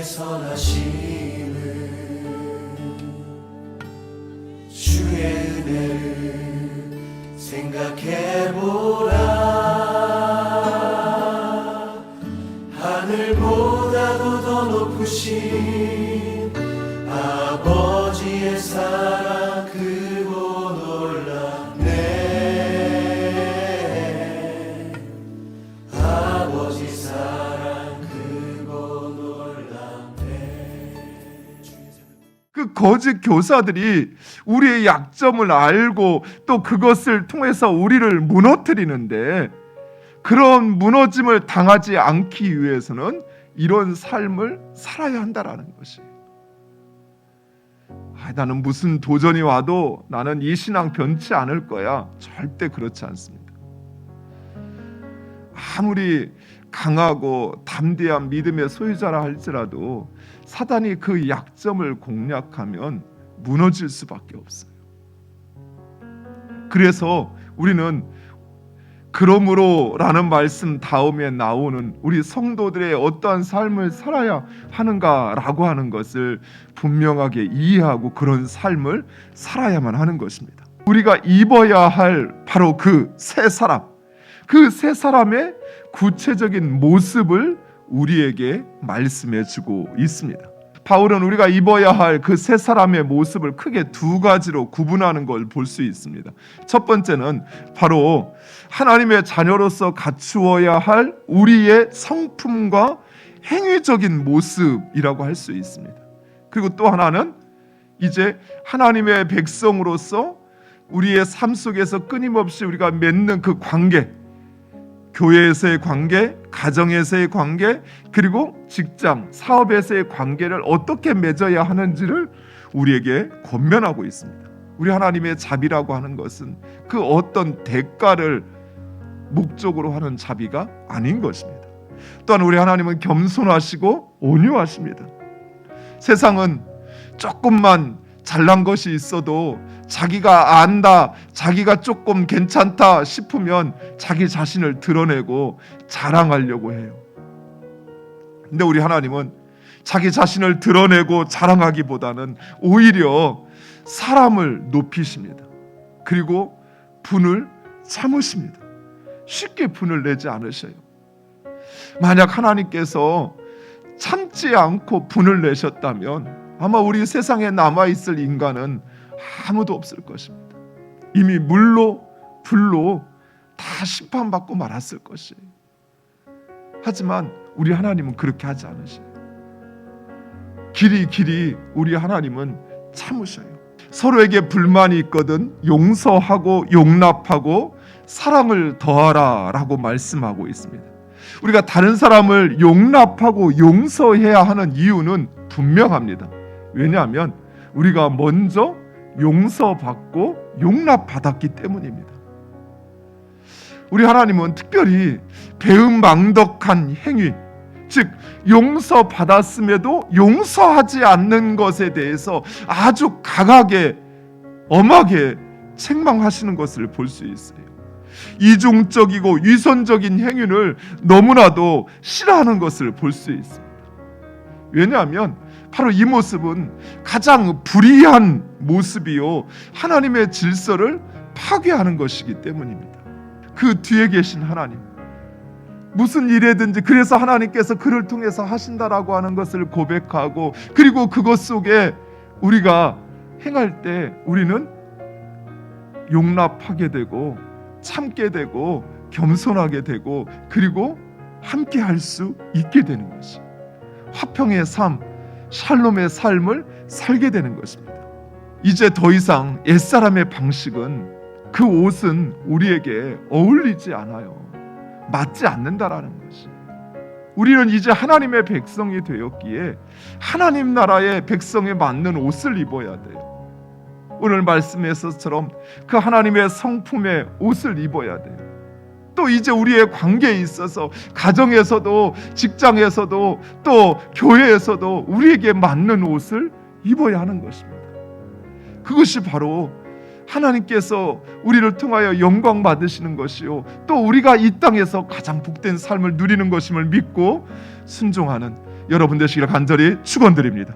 선하심을 주의 은혜를 생각해보라. 하늘보다도 더 높으신 그 거짓 교사들이 우리의 약점을 알고 또 그것을 통해서 우리를 무너뜨리는데 그런 무너짐을 당하지 않기 위해서는 이런 삶을 살아야 한다라는 것이에요. 아, 나는 무슨 도전이 와도 나는 이 신앙 변치 않을 거야. 절대 그렇지 않습니다. 아무리 강하고 담대한 믿음의 소유자라 할지라도 사단이 그 약점을 공략하면 무너질 수밖에 없어요. 그래서 우리는 그러므로라는 말씀 다음에 나오는 우리 성도들의 어떠한 삶을 살아야 하는가라고 하는 것을 분명하게 이해하고 그런 삶을 살아야만 하는 것입니다. 우리가 입어야 할 바로 그 새 사람, 그 새 사람의 구체적인 모습을 우리에게 말씀해 주고 있습니다. 바울은 우리가 입어야 할그새 사람의 모습을 크게 두 가지로 구분하는 걸 볼 수 있습니다. 첫 번째는 바로 하나님의 자녀로서 갖추어야 할 우리의 성품과 행위적인 모습이라고 할 수 있습니다. 그리고 또 하나는 이제 하나님의 백성으로서 우리의 삶 속에서 끊임없이 우리가 맺는 그 관계, 교회에서의 관계, 가정에서의 관계, 그리고 직장, 사업에서의 관계를 어떻게 맺어야 하는지를 우리에게 권면하고 있습니다. 우리 하나님의 자비라고 하는 것은 그 어떤 대가를 목적으로 하는 자비가 아닌 것입니다. 또한 우리 하나님은 겸손하시고 온유하십니다. 세상은 조금만 잘난 것이 있어도 자기가 안다, 자기가 조금 괜찮다 싶으면 자기 자신을 드러내고 자랑하려고 해요. 근데 우리 하나님은 자기 자신을 드러내고 자랑하기보다는 오히려 사람을 높이십니다. 그리고 분을 참으십니다. 쉽게 분을 내지 않으셔요. 만약 하나님께서 참지 않고 분을 내셨다면 아마 우리 세상에 남아 있을 인간은 아무도 없을 것입니다. 이미 물로 불로 다 심판받고 말았을 것이에요. 하지만 우리 하나님은 그렇게 하지 않으셔요. 길이 길이 우리 하나님은 참으셔요. 서로에게 불만이 있거든 용서하고 용납하고 사랑을 더하라라고 말씀하고 있습니다. 우리가 다른 사람을 용납하고 용서해야 하는 이유는 분명합니다. 왜냐하면 우리가 먼저 용서받고 용납받았기 때문입니다. 우리 하나님은 특별히 배은망덕한 행위, 즉 용서받았음에도 용서하지 않는 것에 대해서 아주 강하게 엄하게 책망하시는 것을 볼 수 있어요. 이중적이고 위선적인 행위를 너무나도 싫어하는 것을 볼 수 있습니다. 왜냐하면 바로 이 모습은 가장 불의한 모습이요 하나님의 질서를 파괴하는 것이기 때문입니다. 그 뒤에 계신 하나님 무슨 일에든지 그래서 하나님께서 그를 통해서 하신다라고 하는 것을 고백하고 그리고 그것 속에 우리가 행할 때 우리는 용납하게 되고 참게 되고 겸손하게 되고 그리고 함께 할 수 있게 되는 것이 화평의 삶, 샬롬의 삶을 살게 되는 것입니다. 이제 더 이상 옛사람의 방식은 그 옷은 우리에게 어울리지 않아요. 맞지 않는다라는 것이. 우리는 이제 하나님의 백성이 되었기에 하나님 나라의 백성에 맞는 옷을 입어야 돼요. 오늘 말씀에서처럼 그 하나님의 성품의 옷을 입어야 돼요. 또 이제 우리의 관계에 있어서 가정에서도 직장에서도 또 교회에서도 우리에게 맞는 옷을 입어야 하는 것입니다. 그것이 바로 하나님께서 우리를 통하여 영광 받으시는 것이요 또 우리가 이 땅에서 가장 복된 삶을 누리는 것임을 믿고 순종하는 여러분 되시기를 간절히 축원드립니다.